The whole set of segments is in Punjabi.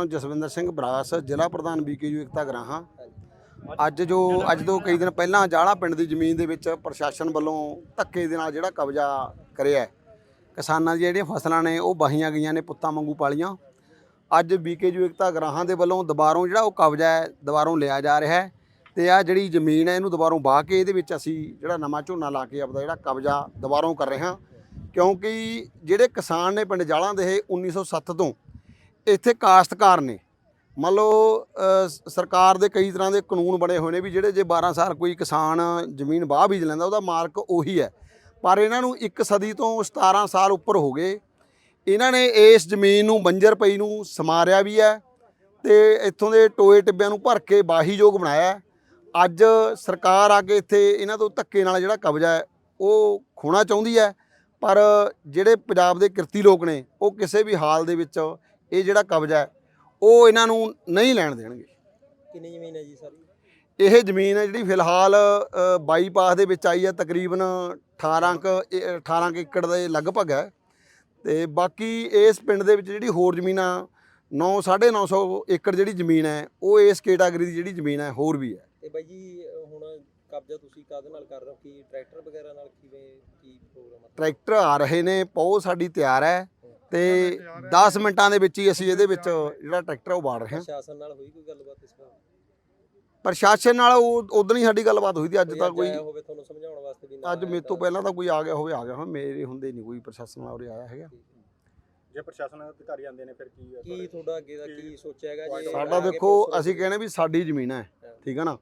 ਨਾਮ ਜਸਵਿੰਦਰ ਸਿੰਘ ਬਰਾਸ ਜ਼ਿਲ੍ਹਾ ਪ੍ਰਧਾਨ ਬੀਕੇਯੂ ਇਕਤਾ ਗਰਾਹਾਂ। ਅੱਜ ਜੋ ਅੱਜ ਤੋਂ ਕਈ ਦਿਨ ਪਹਿਲਾਂ ਜਾਲਾ ਪਿੰਡ ਦੀ ਜ਼ਮੀਨ ਦੇ ਵਿੱਚ ਪ੍ਰਸ਼ਾਸਨ ਵੱਲੋਂ ਧੱਕੇ ਦੇ ਨਾਲ ਜਿਹੜਾ ਕਬਜ਼ਾ ਕਰਿਆ। ਕਿਸਾਨਾਂ ਦੀਆਂ ਜਿਹੜੀਆਂ ਫਸਲਾਂ ਨੇ ਉਹ ਬਾਹੀਆਂ ਗਈਆਂ ਨੇ ਪੁੱਤਾਂ ਵਾਂਗੂ ਪਾਲੀਆਂ। ਅੱਜ ਬੀਕੇਯੂ ਇਕਤਾ ਗਰਾਹਾਂ ਦੇ ਵੱਲੋਂ ਦੁਬਾਰੋਂ ਜਿਹੜਾ ਉਹ ਕਬਜ਼ਾ ਹੈ ਦੁਬਾਰੋਂ ਲਿਆ ਜਾ ਰਿਹਾ ਹੈ ਤੇ ਆ ਜਿਹੜੀ ਜ਼ਮੀਨ ਹੈ ਇਹਨੂੰ ਦੁਬਾਰੋਂ ਵਾਹ ਕੇ ਇਹਦੇ ਵਿੱਚ ਅਸੀਂ ਜਿਹੜਾ ਨਵਾਂ ਝੋਨਾ ਲਾ ਕੇ ਆਪਦਾ ਜਿਹੜਾ ਕਬਜ਼ਾ ਦੁਬਾਰੋਂ ਕਰ ਰਹੇ ਹਾਂ। ਕਿਉਂਕਿ ਜਿਹੜੇ ਕਿਸਾਨ ਨੇ ਪਿੰਡ ਜਾਲਾਂ ਦੇ ਇਹ 1907 ਤੋਂ ਇੱਥੇ ਕਾਸ਼ਤਕਾਰ ਨੇ। ਮੰਨ ਲਓ ਸਰਕਾਰ ਦੇ ਕਈ ਤਰ੍ਹਾਂ ਦੇ ਕਾਨੂੰਨ ਬਣੇ ਹੋਏ ਨੇ ਵੀ ਜਿਹੜੇ ਜੇ 12 ਸਾਲ ਕੋਈ ਕਿਸਾਨ ਜ਼ਮੀਨ ਬਾਹ ਬੀਜ ਲੈਂਦਾ, ਉਹਦਾ ਮਾਲਕ ਉਹੀ ਹੈ। ਪਰ ਇਹਨਾਂ ਨੂੰ ਇੱਕ ਸਦੀ ਤੋਂ 17 ਸਾਲ ਉੱਪਰ ਹੋ ਗਏ। ਇਹਨਾਂ ਨੇ ਇਸ ਜ਼ਮੀਨ ਨੂੰ ਬੰਜਰ ਪਈ ਨੂੰ ਸਮਾਰਿਆ ਵੀ ਹੈ ਤੇ ਇੱਥੋਂ ਦੇ ਟੋਏ ਟਿੱਬਿਆਂ ਨੂੰ ਭਰ ਕੇ ਬਾਹੀਯੋਗ ਬਣਾਇਆ ਅੱਜ ਸਰਕਾਰ ਆ ਕੇ ਇੱਥੇ ਇਹਨਾਂ ਤੋਂ ਧੱਕੇ ਨਾਲ ਜਿਹੜਾ ਕਬਜ਼ਾ ਹੈ, ਉਹ ਖੋਣਾ ਚਾਹੁੰਦੀ ਹੈ। ਪਰ ਜਿਹੜੇ ਪੰਜਾਬ ਦੇ ਕਿਰਤੀ ਲੋਕ ਨੇ, ਉਹ ਕਿਸੇ ਵੀ ਹਾਲ ਦੇ ਵਿੱਚ ਇਹ ਜਿਹੜਾ ਕਬਜ਼ਾ ਹੈ ਉਹ ਇਹਨਾਂ ਨੂੰ ਨਹੀਂ ਲੈਣ ਦੇਣਗੇ। ਕਿੰਨੀ ਜ਼ਮੀਨ ਹੈ ਜੀ ਸਾਰੀ? ਇਹ ਜ਼ਮੀਨ ਹੈ ਜਿਹੜੀ ਫਿਲਹਾਲ ਬਾਈਪਾਸ ਦੇ ਵਿੱਚ ਆਈ ਹੈ ਤਕਰੀਬਨ 18 ਕੁ ਇਹ 18 ਕੁ ਏਕੜ ਦੇ ਲਗਭਗ ਹੈ। ਤੇ ਬਾਕੀ ਇਸ ਪਿੰਡ ਦੇ ਵਿੱਚ ਜਿਹੜੀ ਹੋਰ ਜ਼ਮੀਨਾਂ 9 950 ਏਕੜ ਜਿਹੜੀ ਜ਼ਮੀਨ ਹੈ ਉਹ ਇਸ ਕੈਟਾਗਰੀ ਦੀ ਜਿਹੜੀ ਜ਼ਮੀਨ ਹੈ ਹੋਰ ਵੀ ਹੈ। ਤੇ ਬਾਈ ਜੀ ਹੁਣ ਕਬਜ਼ਾ ਤੁਸੀਂ ਕਾਹਦੇ ਨਾਲ ਕਰ ਰਹੇ ਹੋ? ਕੀ ਟਰੈਕਟਰ ਵਗੈਰਾ ਨਾਲ ਕਿਵੇਂ ਕੀ ਪ੍ਰੋਗਰਾਮ ਹੈ ਟਰੈਕਟਰ ਆ ਰਹੇ ਨੇ ਪਹੁ ਸਾਡੀ ਤਿਆਰ ਹੈ। ਤੇ 10 ਮਿੰਟਾਂ ਦੇ ਵਿੱਚ ਹੀ ਅਸੀਂ ਇਹਦੇ ਵਿੱਚ ਜਿਹੜਾ ਟਰੈਕਟਰ ਉਹ ਵਾੜ ਰਹੇ ਹਾਂ। ਪ੍ਰਸ਼ਾਸਨ ਨਾਲ ਹੋਈ ਕੋਈ ਗੱਲਬਾਤ ਇਸ ਵਾਰ? ਪ੍ਰਸ਼ਾਸਨ ਨਾਲ ਉਹ ਉਦੋਂ ਹੀ ਸਾਡੀ ਗੱਲਬਾਤ ਹੋਈ ਸੀ ਅੱਜ ਤਾਂ ਕੋਈ ਆਇਆ ਹੋਵੇ ਤੁਹਾਨੂੰ ਸਮਝਾਉਣ ਵਾਸਤੇ ਵੀ ਨਾ ਅੱਜ ਮੇਰੇ ਤੋਂ ਪਹਿਲਾਂ ਤਾਂ ਕੋਈ ਆ ਗਿਆ ਹੋਵੇ ਆ ਗਿਆ ਹੋਵੇ ਮੇਰੇ ਹੁੰਦੇ ਨਹੀਂ ਕੋਈ ਪ੍ਰਸ਼ਾਸਨ ਵਾਲਾ ਉਰੇ ਆਇਆ ਹੈਗਾ। ਜੇ ਪ੍ਰਸ਼ਾਸਨ ਅਧਿਕਾਰੀ ਆਉਂਦੇ ਨੇ ਫਿਰ ਕੀ ਕੀ ਤੁਹਾਡਾ? ਅੱਗੇ ਦਾ ਕੀ ਸੋਚਿਆ ਹੈਗਾ ਜੇ? ਸਾਡਾ ਦੇਖੋ ਅਸੀਂ ਕਹਿੰਦੇ ਵੀ ਸਾਡੀ ਜ਼ਮੀਨ ਹੈ ਠੀਕ ਹੈ ਨਾ?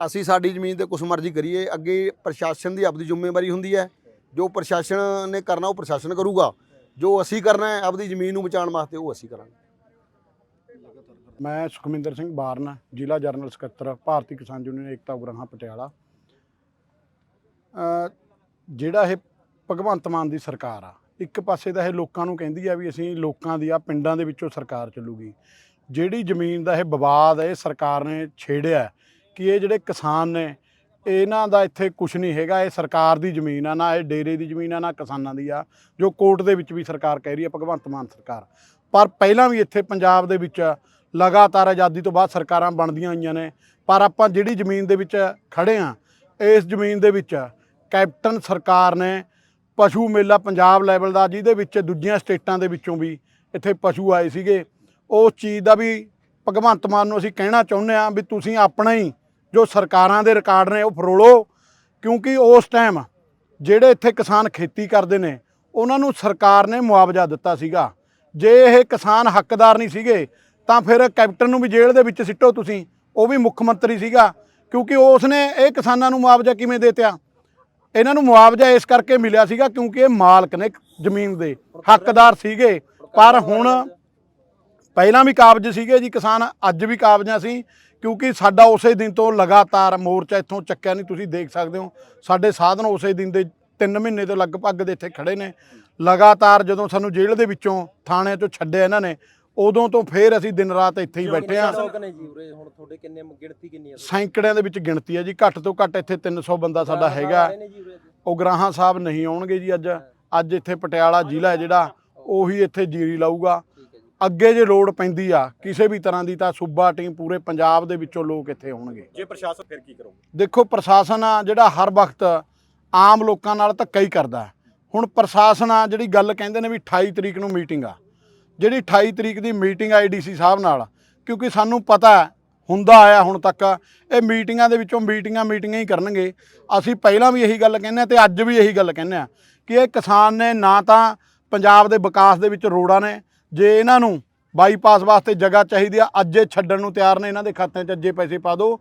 ਅਸੀਂ ਸਾਡੀ ਜ਼ਮੀਨ ਤੇ ਕੁਛ ਮਰਜ਼ੀ ਕਰੀਏ ਅੱਗੇ ਪ੍ਰਸ਼ਾਸਨ ਦੀ ਆਪਦੀ ਜ਼ਿੰਮੇਵਾਰੀ ਹੁੰਦੀ ਹੈ। ਜੋ ਪ੍ਰਸ਼ਾਸਨ ਨੇ ਕਰਨਾ ਉਹ ਪ੍ਰਸ਼ਾਸਨ ਕਰੂਗਾ। ਜੋ ਅਸੀਂ ਕਰਨਾ ਹੈ, ਆਪਦੀ ਜ਼ਮੀਨ ਨੂੰ ਬਚਾਉਣ ਵਾਸਤੇ ਉਹ ਅਸੀਂ ਕਰਾਂਗੇ। ਮੈਂ ਸੁਖਮਿੰਦਰ ਸਿੰਘ ਬਾਰਨ, ਜ਼ਿਲ੍ਹਾ ਜਨਰਲ ਸਕੱਤਰ, ਭਾਰਤੀ ਕਿਸਾਨ ਯੂਨੀਅਨ, ਏਕਤਾ ਉਗਰਾਹਾਂ ਪਟਿਆਲਾ। ਜਿਹੜਾ ਇਹ ਭਗਵੰਤ ਮਾਨ ਦੀ ਸਰਕਾਰ ਆ, ਇੱਕ ਪਾਸੇ ਤਾਂ ਇਹ ਲੋਕਾਂ ਨੂੰ ਕਹਿੰਦੀ ਆ ਵੀ ਅਸੀਂ ਲੋਕਾਂ ਦੀ ਆ, ਪਿੰਡਾਂ ਦੇ ਵਿੱਚੋਂ ਸਰਕਾਰ ਚੱਲੂਗੀ। ਜਿਹੜੀ ਜ਼ਮੀਨ ਦਾ ਇਹ ਵਿਵਾਦ ਇਹ ਸਰਕਾਰ ਨੇ ਛੇੜਿਆ ਕਿ ਇਹ ਜਿਹੜੇ ਕਿਸਾਨ ਨੇ ਇਹਨਾਂ ਦਾ ਇੱਥੇ ਕੁਝ ਨਹੀਂ ਹੈਗਾ, ਇਹ ਸਰਕਾਰ ਦੀ ਜ਼ਮੀਨ ਆ ਨਾ, ਇਹ ਡੇਰੇ ਦੀ ਜ਼ਮੀਨ ਆ ਨਾ ਕਿਸਾਨਾਂ ਦੀ ਆ, ਜੋ ਕੋਰਟ ਦੇ ਵਿੱਚ ਵੀ ਸਰਕਾਰ ਕਹਿ ਰਹੀ ਹੈ ਭਗਵੰਤ ਮਾਨ ਸਰਕਾਰ। ਪਰ ਪਹਿਲਾਂ ਵੀ ਇੱਥੇ ਪੰਜਾਬ ਦੇ ਵਿੱਚ ਲਗਾਤਾਰ ਆਜ਼ਾਦੀ ਤੋਂ ਬਾਅਦ ਸਰਕਾਰਾਂ ਬਣਦੀਆਂ ਹੋਈਆਂ ਨੇ, ਪਰ ਆਪਾਂ ਜਿਹੜੀ ਜ਼ਮੀਨ ਦੇ ਵਿੱਚ ਖੜੇ ਆ ਇਸ ਜ਼ਮੀਨ ਦੇ ਵਿੱਚ ਕੈਪਟਨ ਸਰਕਾਰ ਨੇ ਪਸ਼ੂ ਮੇਲਾ ਪੰਜਾਬ ਲੈਵਲ ਦਾ, ਜਿਹਦੇ ਵਿੱਚ ਦੂਜੀਆਂ ਸਟੇਟਾਂ ਦੇ ਵਿੱਚੋਂ ਵੀ ਇੱਥੇ ਪਸ਼ੂ ਆਏ ਸੀਗੇ, ਉਸ ਚੀਜ਼ ਦਾ ਵੀ ਭਗਵੰਤ ਮਾਨ ਨੂੰ ਅਸੀਂ ਕਹਿਣਾ ਚਾਹੁੰਦੇ ਆ ਵੀ ਤੁਸੀਂ ਆਪਣਾ ਹੀ ਜੋ ਸਰਕਾਰਾਂ ਦੇ ਰਿਕਾਰਡ ਨੇ ਉਹ ਫਰੋਲੋ, ਕਿਉਂਕਿ ਉਸ ਟਾਈਮ ਜਿਹੜੇ ਇੱਥੇ ਕਿਸਾਨ ਖੇਤੀ ਕਰਦੇ ਨੇ, ਉਹਨਾਂ ਨੂੰ ਸਰਕਾਰ ਨੇ ਮੁਆਵਜ਼ਾ ਦਿੱਤਾ ਸੀਗਾ। ਜੇ ਇਹ ਕਿਸਾਨ ਹੱਕਦਾਰ ਨਹੀਂ ਸੀਗੇ, ਤਾਂ ਫਿਰ ਕੈਪਟਨ ਨੂੰ ਵੀ ਜੇਲ੍ਹ ਦੇ ਵਿੱਚ ਸਿੱਟੋ ਤੁਸੀਂ, ਉਹ ਵੀ ਮੁੱਖ ਮੰਤਰੀ ਸੀਗਾ। ਕਿਉਂਕਿ ਉਸ ਨੇ ਇਹ ਕਿਸਾਨਾਂ ਨੂੰ ਮੁਆਵਜ਼ਾ ਕਿਵੇਂ ਦੇਤਿਆ ਇਹਨਾਂ ਨੂੰ ਮੁਆਵਜ਼ਾ ਇਸ ਕਰਕੇ ਮਿਲਿਆ ਸੀਗਾ ਕਿਉਂਕਿ ਇਹ ਮਾਲਕ ਨੇ ਜ਼ਮੀਨ ਦੇ, ਹੱਕਦਾਰ ਸੀਗੇ। ਪਰ ਹੁਣ ਪਹਿਲਾਂ ਵੀ ਕਾਬਜ ਸੀਗੇ ਜੀ ਕਿਸਾਨ, ਅੱਜ ਵੀ ਕਾਬਜਾਂ ਸੀ ਕਿਉਂਕਿ ਸਾਡਾ ਉਸੇ ਦਿਨ ਤੋਂ ਲਗਾਤਾਰ ਮੋਰਚਾ ਇੱਥੋਂ ਚੱਕਿਆ ਨਹੀਂ ਤੁਸੀਂ ਦੇਖ ਸਕਦੇ ਹੋ। ਸਾਡੇ ਸਾਧਨ ਉਸੇ ਦਿਨ ਦੇ 3 ਮਹੀਨੇ ਤੋਂ ਲਗਭਗ ਦੇ ਇੱਥੇ ਖੜੇ ਨੇ। ਲਗਾਤਾਰ ਜਦੋਂ ਸਾਨੂੰ ਜੇਲ੍ਹ ਦੇ ਵਿੱਚੋਂ ਥਾਣੇ ਤੋਂ ਛੱਡਿਆ ਇਹਨਾਂ ਨੇ ਉਦੋਂ ਤੋਂ ਫੇਰ ਅਸੀਂ ਦਿਨ ਰਾਤ ਇੱਥੇ ਹੀ ਬੈਠੇ ਆ ਸੈਂਕੜਿਆਂ ਦੇ ਵਿੱਚ ਗਿਣਤੀ ਹੈ ਜੀ ਘੱਟ ਤੋਂ ਘੱਟ ਇੱਥੇ 300 ਬੰਦਾ ਸਾਡਾ ਹੈਗਾ। ਅੱਜ? ਉਗਰਾਹਾਂ ਸਾਹਿਬ ਨਹੀਂ ਆਉਣਗੇ ਜੀ ਅੱਜ। ਅੱਜ ਇੱਥੇ ਪਟਿਆਲਾ ਜ਼ਿਲ੍ਹਾ ਹੈ ਜਿਹੜਾ ਉਹੀ ਇੱਥੇ ਜੀਰੀ ਲਾਊਗਾ। ਅੱਗੇ ਜੇ ਲੋੜ ਪੈਂਦੀ ਆ ਕਿਸੇ ਵੀ ਤਰ੍ਹਾਂ ਦੀ ਤਾਂ ਸੂਬਾ ਟੀਮ ਪੂਰੇ ਪੰਜਾਬ ਦੇ ਵਿੱਚੋਂ ਲੋਕ ਇੱਥੇ ਆਉਣਗੇ। ਜੇ ਪ੍ਰਸ਼ਾਸਨ ਫਿਰ ਕੀ ਕਰੋਗੇ? ਦੇਖੋ ਪ੍ਰਸ਼ਾਸਨ ਆ ਜਿਹੜਾ ਹਰ ਵਕਤ ਆਮ ਲੋਕਾਂ ਨਾਲ ਧੱਕਾ ਹੀ ਕਰਦਾ। ਹੁਣ ਪ੍ਰਸ਼ਾਸਨ ਆ ਜਿਹੜੀ ਗੱਲ ਕਹਿੰਦੇ ਨੇ ਵੀ 28 ਤਰੀਕ ਨੂੰ ਮੀਟਿੰਗ ਆ। ਜਿਹੜੀ 28 ਤਰੀਕ ਦੀ ਮੀਟਿੰਗ ਆਈਡੀਸੀ ਸਾਹਿਬ ਨਾਲ ਕਿਉਂਕਿ ਸਾਨੂੰ ਪਤਾ ਹੈ, ਹੁੰਦਾ ਆਇਆ ਹੁਣ ਤੱਕ ਇਹ ਮੀਟਿੰਗਾਂ ਦੇ ਵਿੱਚੋਂ ਮੀਟਿੰਗਾਂ ਮੀਟਿੰਗਾਂ ਹੀ ਕਰਨਗੇ। ਅਸੀਂ ਪਹਿਲਾਂ ਵੀ ਇਹੀ ਗੱਲ ਕਹਿੰਦੇ ਆ ਤੇ ਅੱਜ ਵੀ ਇਹੀ ਗੱਲ ਕਹਿੰਦੇ ਆ ਕਿ ਇਹ ਕਿਸਾਨ ਨੇ ਨਾ ਤਾਂ ਪੰਜਾਬ ਦੇ ਵਿਕਾਸ ਦੇ ਵਿੱਚ ਰੋੜਾਂ ਨੇ ਜੇ ਇਹਨਾਂ ਨੂੰ ਬਾਈਪਾਸ ਵਾਸਤੇ ਜਗ੍ਹਾ ਚਾਹੀਦੀ ਆ ਅੱਜ ਛੱਡਣ ਨੂੰ ਤਿਆਰ ਨੇ ਇਹਨਾਂ ਦੇ ਖਾਤਿਆਂ 'ਚ ਅੱਜੇ ਪੈਸੇ ਪਾ ਦਿਓ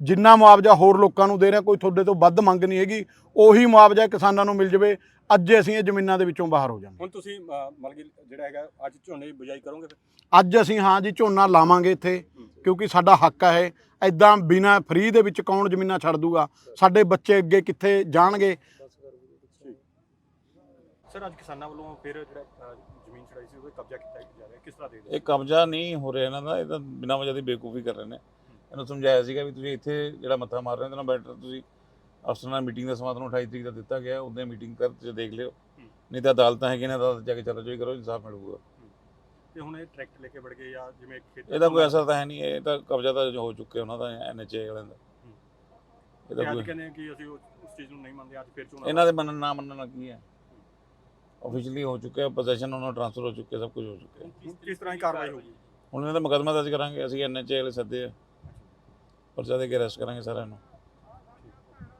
ਜਿੰਨਾ ਮੁਆਵਜ਼ਾ ਹੋਰ ਲੋਕਾਂ ਨੂੰ ਦੇ ਰਿਹਾ ਕੋਈ ਤੁਹਾਡੇ ਤੋਂ ਵੱਧ ਮੰਗ ਨਹੀਂ ਹੈਗੀ ਉਹੀ ਮੁਆਵਜ਼ਾ ਕਿਸਾਨਾਂ ਨੂੰ ਮਿਲ ਜਵੇ। ਅੱਜ ਅਸੀਂ ਇਹ ਜ਼ਮੀਨਾਂ ਦੇ ਵਿੱਚੋਂ ਬਾਹਰ ਹੋ ਜਾਵਾਂਗੇ। ਹੁਣ ਤੁਸੀਂ ਮਤਲਬ ਕਿ ਜਿਹੜਾ ਹੈਗਾ ਅੱਜ ਝੋਨੇ ਦੀ ਬਜਾਈ ਕਰੋਗੇ ਫਿਰ? ਅੱਜ ਅਸੀਂ ਹਾਂ ਜੀ ਝੋਨਾ ਲਾਵਾਂਗੇ ਇੱਥੇ ਕਿਉਂਕਿ ਸਾਡਾ ਹੱਕ ਹੈ ਐਦਾਂ ਬਿਨਾ ਫ੍ਰੀ ਦੇ ਵਿੱਚ ਕੌਣ ਜ਼ਮੀਨਾਂ ਛੱਡ ਦੂਗਾ? ਸਾਡੇ ਬੱਚੇ ਅੱਗੇ ਕਿੱਥੇ ਜਾਣਗੇ? ਸਰ ਅੱਜ ਕਿਸਾਨਾਂ ਵੱਲੋਂ ਫਿਰ ਜਿਹੜਾ ਜ਼ਮੀਨ ਛੜਾਈ ਸੀ ਉਹਦੇ ਕਬਜ਼ਾ ਕੀਤਾ ਜਾ ਰਿਹਾ। ਕਿਸ ਤਰ੍ਹਾਂ ਦੇ ਇਹ ਕਬਜ਼ਾ ਨਹੀਂ ਹੋ ਰਿਹਾ ਇਹਨਾਂ ਦਾ ਇਹ ਤਾਂ ਬਿਨਾਂ ਵਜ੍ਹਾ ਦੀ ਬੇਵਕੂਫੀ ਕਰ ਰਹੇ ਨੇ। ਇਹਨੂੰ ਸਮਝਾਇਆ ਸੀਗਾ ਵੀ ਤੁਸੀਂ ਇੱਥੇ ਜਿਹੜਾ ਮੱਥਾ ਮਾਰ ਰਹੇ ਹੋ ਇਹਦੇ ਨਾਲ ਬੈਟਰ ਤੁਸੀਂ ਅਫਸਰ ਨਾਲ ਮੀਟਿੰਗ ਦਾ ਸਮਾਂ ਤੁਹਾਨੂੰ 28 ਤਰੀਕ ਦਾ ਦਿੱਤਾ ਗਿਆ ਉਹਦੇ ਮੀਟਿੰਗ ਕਰ ਤੁਸੀਂ ਦੇਖ ਲਿਓ। ਨਹੀਂ ਤਾਂ ਅਦਾਲਤਾਂ ਹੈਗੀਆਂ ਨੇ ਅਦਾਲਤ ਜਾ ਕੇ ਚਲੋ ਜੋ ਕਰੋ ਇਨਸਾਫ ਮਿਲੂਗਾ। ਤੇ ਹੁਣ ਇਹ ਟਰੈਕਟਰ ਲੈ ਕੇ ਵੜ ਗਏ ਜਾਂ ਜਿਵੇਂ ਖੇਤ ਇਹਦਾ ਕੋਈ ਅਸਰ ਤਾਂ ਹੈ ਨਹੀਂ ਇਹ ਤਾਂ ਕਬਜ਼ਾ ਤਾਂ ਹੋ ਚੁੱਕਿਆ ਉਹਨਾਂ ਦਾ ਐਨਐਚਏ ਵਾਲਿਆਂ ਦਾ। ਇਹਦਾ ਤੇ ਅੱਜ ਕੋਈ ਕਹਿੰਦੇ ਆ ਕਿ ਅਸੀਂ ਉਸ ਉਸ ਚੀਜ਼ ਨੂੰ ਨਹੀਂ ਮੰਨਦੇ ਅੱਜ ਫਿਰ ਚੋਣ ਇਹਨਾਂ ਦੇ ਮੰਨਣ ਨਾ ਮੰਨਣ ਨਾਲ ਕੀ ਹੈ? ਆਫੀਸ਼ੀਅਲੀ ਹੋ ਚੁੱਕਿਆ ਪੋਜੀਸ਼ਨ ਉਹਨਾਂ ਟ੍ਰਾਂਸਫਰ ਹੋ ਚੁੱਕਿਆ ਸਭ ਕੁਝ ਹੋ ਚੁੱਕਿਆ। ਕਿਸ ਤਰ੍ਹਾਂ ਦੀ ਕਾਰਵਾਈ ਹੋਊਗੀ? ਹੁਣ ਇਹਨਾਂ ਦਾ ਮੁਕੱਦਮਾ ਦਰਜ ਕਰਾਂਗੇ ਅਸੀਂ ਐਨਐਚਏ ਵਾਲੇ ਸੱਦੇ ਆ। ਪਰਚਾ ਦੇ ਕੇ ਅਰੈਸਟ ਕਰਾਂਗੇ ਸਾਰਿਆਂ ਨੂੰ।